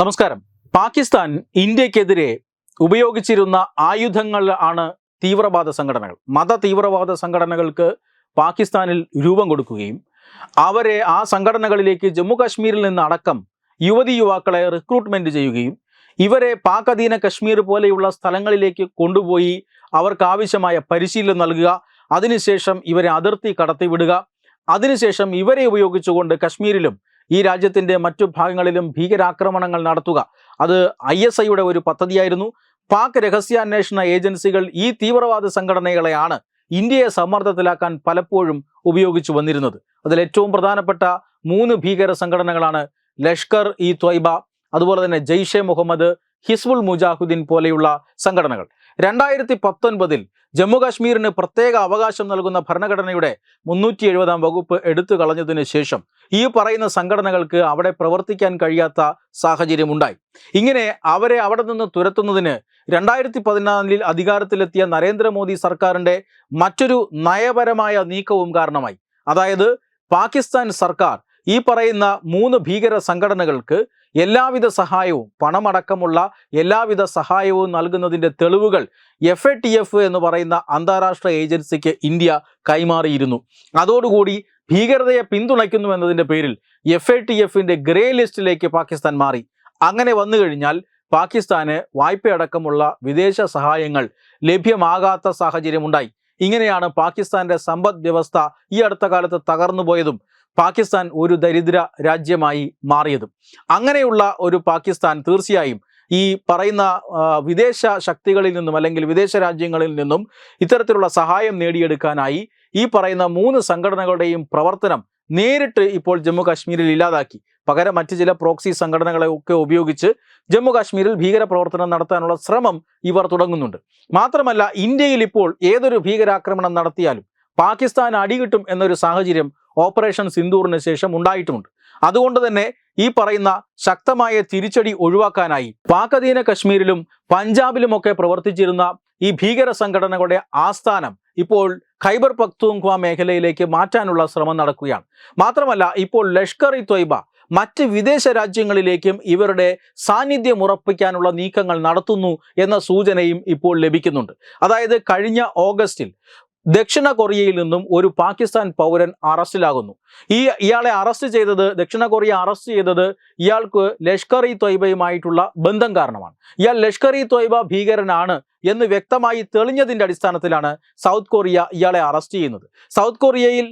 നമസ്കാരം. പാകിസ്ഥാൻ ഇന്ത്യക്കെതിരെ ഉപയോഗിച്ചിരുന്ന ആയുധങ്ങൾ ആണ് തീവ്രവാദ സംഘടനകൾ. മത തീവ്രവാദ സംഘടനകൾക്ക് പാകിസ്ഥാനിൽ രൂപം കൊടുക്കുകയും അവരെ ആ സംഘടനകളിലേക്ക് ജമ്മു കാശ്മീരിൽ നിന്ന് അടക്കം യുവതി യുവാക്കളെ റിക്രൂട്ട്മെന്റ് ചെയ്യുകയും ഇവരെ പാക് അധീന കശ്മീർ പോലെയുള്ള സ്ഥലങ്ങളിലേക്ക് കൊണ്ടുപോയി അവർക്ക് ആവശ്യമായ പരിശീലനം നൽകുക. അതിനുശേഷം ഇവരെ അതിർത്തി കടത്തിവിടുക. അതിനുശേഷം ഇവരെ ഉപയോഗിച്ചുകൊണ്ട് കശ്മീരിലും ഈ രാജ്യത്തിന്റെ മറ്റു ഭാഗങ്ങളിലും ഭീകരാക്രമണങ്ങൾ നടത്തുക. അത് ഐ എസ് ഐയുടെ ഒരു പദ്ധതിയായിരുന്നു. പാക് രഹസ്യാന്വേഷണ ഏജൻസികൾ ഈ തീവ്രവാദ സംഘടനകളെയാണ് ഇന്ത്യയെ സമ്മർദ്ദത്തിലാക്കാൻ പലപ്പോഴും ഉപയോഗിച്ചു വന്നിരുന്നത്. അതിൽ ഏറ്റവും പ്രധാനപ്പെട്ട മൂന്ന് ഭീകര സംഘടനകളാണ് ലഷ്കർ ഇ ത്വയ്ബ അതുപോലെ തന്നെ ജെയ്ഷെ മുഹമ്മദ് ഹിസ്ബുൾ മുജാഹുദ്ദീൻ പോലെയുള്ള സംഘടനകൾ. രണ്ടായിരത്തി പത്തൊൻപതിൽ ജമ്മു കാശ്മീരിന് പ്രത്യേക അവകാശം നൽകുന്ന ഭരണഘടനയുടെ മുന്നൂറ്റി എഴുപതാം വകുപ്പ് എടുത്തു കളഞ്ഞതിന് ശേഷം ഈ പറയുന്ന സംഘടനകൾക്ക് അവിടെ പ്രവർത്തിക്കാൻ കഴിയാത്ത സാഹചര്യമുണ്ടായി. ഇങ്ങനെ അവരെ അവിടെ നിന്ന് തുരത്തുന്നതിന് രണ്ടായിരത്തി പതിനാലിൽ അധികാരത്തിലെത്തിയ നരേന്ദ്രമോദി സർക്കാരിന്റെ മറ്റൊരു നയപരമായ നീക്കവും കാരണമായി. അതായത് പാകിസ്ഥാൻ സർക്കാർ ഈ പറയുന്ന മൂന്ന് ഭീകര സംഘടനകൾക്ക് എല്ലാവിധ സഹായവും പണമടക്കമുള്ള എല്ലാവിധ സഹായവും നൽകുന്നതിന്റെ തെളിവുകൾ എഫ് എ ടി എഫ് എന്ന് പറയുന്ന അന്താരാഷ്ട്ര ഏജൻസിക്ക് ഇന്ത്യ കൈമാറിയിരുന്നു. അതോടുകൂടി ഭീകരതയെ പിന്തുണയ്ക്കുന്നു എന്നതിന്റെ പേരിൽ എഫ് എ ടി എഫിന്റെ ഗ്രേ ലിസ്റ്റിലേക്ക് പാകിസ്ഥാൻ മാറി. അങ്ങനെ വന്നു കഴിഞ്ഞാൽ പാകിസ്ഥാന് വായ്പയടക്കമുള്ള വിദേശ സഹായങ്ങൾ ലഭ്യമാകാത്ത സാഹചര്യമുണ്ടായി. ഇങ്ങനെയാണ് പാകിസ്ഥാന്റെ സമ്പദ് വ്യവസ്ഥ ഈ അടുത്ത കാലത്ത് തകർന്നു പോയതും പാകിസ്ഥാൻ ഒരു ദരിദ്ര രാജ്യമായി മാറിയതും. അങ്ങനെയുള്ള ഒരു പാകിസ്ഥാൻ തീർച്ചയായും ഈ പറയുന്ന വിദേശ ശക്തികളിൽ നിന്നും അല്ലെങ്കിൽ വിദേശ രാജ്യങ്ങളിൽ നിന്നും ഇത്തരത്തിലുള്ള സഹായം നേടിയെടുക്കാനായി ഈ പറയുന്ന മൂന്ന് സംഘടനകളുടെയും പ്രവർത്തനം നേരിട്ട് ഇപ്പോൾ ജമ്മു കാശ്മീരിൽ ഇല്ലാതാക്കി. പകരം മറ്റ് ചില പ്രോക്സി സംഘടനകളെ ഒക്കെ ഉപയോഗിച്ച് ജമ്മു കാശ്മീരിൽ ഭീകര പ്രവർത്തനം നടത്താനുള്ള ശ്രമം ഇവർ തുടങ്ങുന്നുണ്ട്. മാത്രമല്ല ഇന്ത്യയിൽ ഇപ്പോൾ ഏതൊരു ഭീകരാക്രമണം നടത്തിയാലും പാകിസ്ഥാൻ അടികിട്ടും എന്നൊരു സാഹചര്യം ഓപ്പറേഷൻ സിന്ദൂറിന് ശേഷം ഉണ്ടായിട്ടുമുണ്ട് അതുകൊണ്ട് തന്നെ ഈ പറയുന്ന ശക്തമായ തിരിച്ചടി ഒഴിവാക്കാനായി അധീന കശ്മീരിലും പഞ്ചാബിലുമൊക്കെ പ്രവർത്തിച്ചിരുന്ന ഈ ഭീകര സംഘടനകളുടെ ആസ്ഥാനം ഇപ്പോൾ ഖൈബർ പക്തൂങ്ക്വ മേഖലയിലേക്ക് മാറ്റാനുള്ള ശ്രമം നടക്കുകയാണ്. മാത്രമല്ല ഇപ്പോൾ ലഷ്കർ ഇ ത്വയ്ബ മറ്റ് വിദേശ രാജ്യങ്ങളിലേക്കും ഇവരുടെ സാന്നിധ്യം ഉറപ്പിക്കാനുള്ള നീക്കങ്ങൾ നടത്തുന്നു എന്ന സൂചനയും ഇപ്പോൾ ലഭിക്കുന്നുണ്ട്. അതായത് കഴിഞ്ഞ ഓഗസ്റ്റിൽ ദക്ഷിണ കൊറിയയിൽ നിന്നും ഒരു പാകിസ്ഥാൻ പൗരൻ അറസ്റ്റിലാകുന്നു. ഈ ഇയാളെ അറസ്റ്റ് ചെയ്തത് ദക്ഷിണ കൊറിയ അറസ്റ്റ് ചെയ്തത് ഇയാൾക്ക് ലഷ്കർ ഇ ത്വയ്ബയുമായിട്ടുള്ള ബന്ധം കാരണമാണ്. ഇയാൾ ലഷ്കർ ഇ ത്വയ്ബ ഭീകരനാണ് എന്ന് വ്യക്തമായി തെളിഞ്ഞതിന്റെ അടിസ്ഥാനത്തിലാണ് സൗത്ത് കൊറിയ ഇയാളെ അറസ്റ്റ് ചെയ്യുന്നത്. സൗത്ത് കൊറിയയിൽ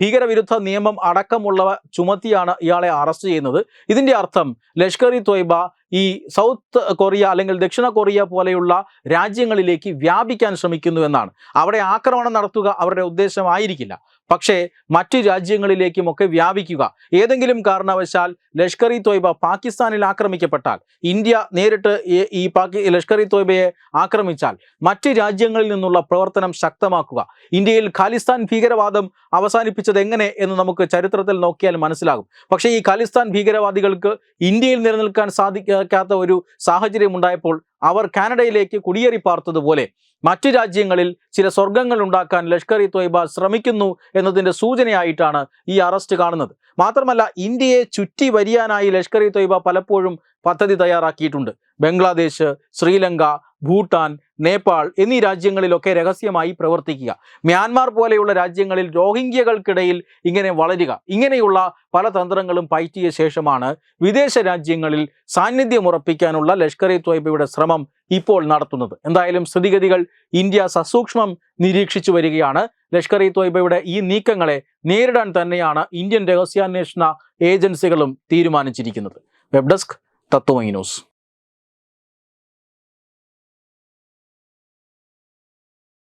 ഭീകരവിരുദ്ധ നിയമം അടക്കമുള്ളവ ചുമത്തിയാണ് ഇയാളെ അറസ്റ്റ് ചെയ്യുന്നത്. ഇതിന്റെ അർത്ഥം ലഷ്കർ ഇ ത്വയ്ബ ഈ സൗത്ത് കൊറിയ അല്ലെങ്കിൽ ദക്ഷിണ കൊറിയ പോലെയുള്ള രാജ്യങ്ങളിലേക്ക് വ്യാപിക്കാൻ ശ്രമിക്കുന്നു എന്നാണ്. അവിടെ ആക്രമണം നടത്തുക അവരുടെ ഉദ്ദേശമായിരിക്കില്ല പക്ഷേ മറ്റു രാജ്യങ്ങളിലേക്കുമൊക്കെ വ്യാപിക്കുക. ഏതെങ്കിലും കാരണവശാൽ ലഷ്കർ ഇ തോയ്ബ പാകിസ്ഥാനിൽ ആക്രമിക്കപ്പെട്ടാൽ ഇന്ത്യ നേരിട്ട് ഈ- പാകി ലഷ്കർ ഇ തോയ്ബയെ ആക്രമിച്ചാൽ മറ്റ് രാജ്യങ്ങളിൽ നിന്നുള്ള പ്രവർത്തനം ശക്തമാക്കുക. ഇന്ത്യയിൽ ഖാലിസ്ഥാൻ ഭീകരവാദം അവസാനിപ്പിച്ചത് എങ്ങനെ എന്ന് നമുക്ക് ചരിത്രത്തിൽ നോക്കിയാൽ മനസ്സിലാകും. പക്ഷേ ഈ ഖാലിസ്ഥാൻ ഭീകരവാദികൾക്ക് ഇന്ത്യയിൽ നിലനിൽക്കാൻ സാധിക്കാത്ത ഒരു സാഹചര്യം ഉണ്ടായപ്പോൾ അവർ കാനഡയിലേക്ക് കുടിയേറി പാർത്തതുപോലെ മറ്റ് രാജ്യങ്ങളിൽ ചില സ്വർഗങ്ങൾ ഉണ്ടാക്കാൻ ലഷ്കർ ഇ ത്വയ്ബ ശ്രമിക്കുന്നു എന്നതിന്റെ സൂചനയായിട്ടാണ് ഈ അറസ്റ്റ് കാണുന്നത്. മാത്രമല്ല ഇന്ത്യയെ ചുറ്റി വരിയാനായി ലഷ്കർ ഇ ത്വയ്ബ പലപ്പോഴും പദ്ധതി തയ്യാറാക്കിയിട്ടുണ്ട്. ബംഗ്ലാദേശ് ശ്രീലങ്ക ഭൂട്ടാൻ നേപ്പാൾ എന്നീ രാജ്യങ്ങളിലൊക്കെ രഹസ്യമായി പ്രവർത്തിക്കുക. മ്യാൻമാർ പോലെയുള്ള രാജ്യങ്ങളിൽ രോഹിംഗ്യകൾക്കിടയിൽ ഇങ്ങനെ വളരുക. ഇങ്ങനെയുള്ള പല തന്ത്രങ്ങളും പയറ്റിയ ശേഷമാണ് വിദേശ രാജ്യങ്ങളിൽ സാന്നിധ്യം ഉറപ്പിക്കാനുള്ള ലഷ്കർ ഇ ത്വയ്ബയുടെ ശ്രമം ഇപ്പോൾ നടത്തുന്നത്. എന്തായാലും സ്ഥിതിഗതികൾ ഇന്ത്യ സസൂക്ഷ്മം നിരീക്ഷിച്ചു വരികയാണ്. ലഷ്കർ ഇ ത്വയ്ബയുടെ ഈ നീക്കങ്ങളെ നേരിടാൻ തന്നെയാണ് ഇന്ത്യൻ രഹസ്യാന്വേഷണ ഏജൻസികളും തീരുമാനിച്ചിരിക്കുന്നത്. Web desk Tatwamayi news.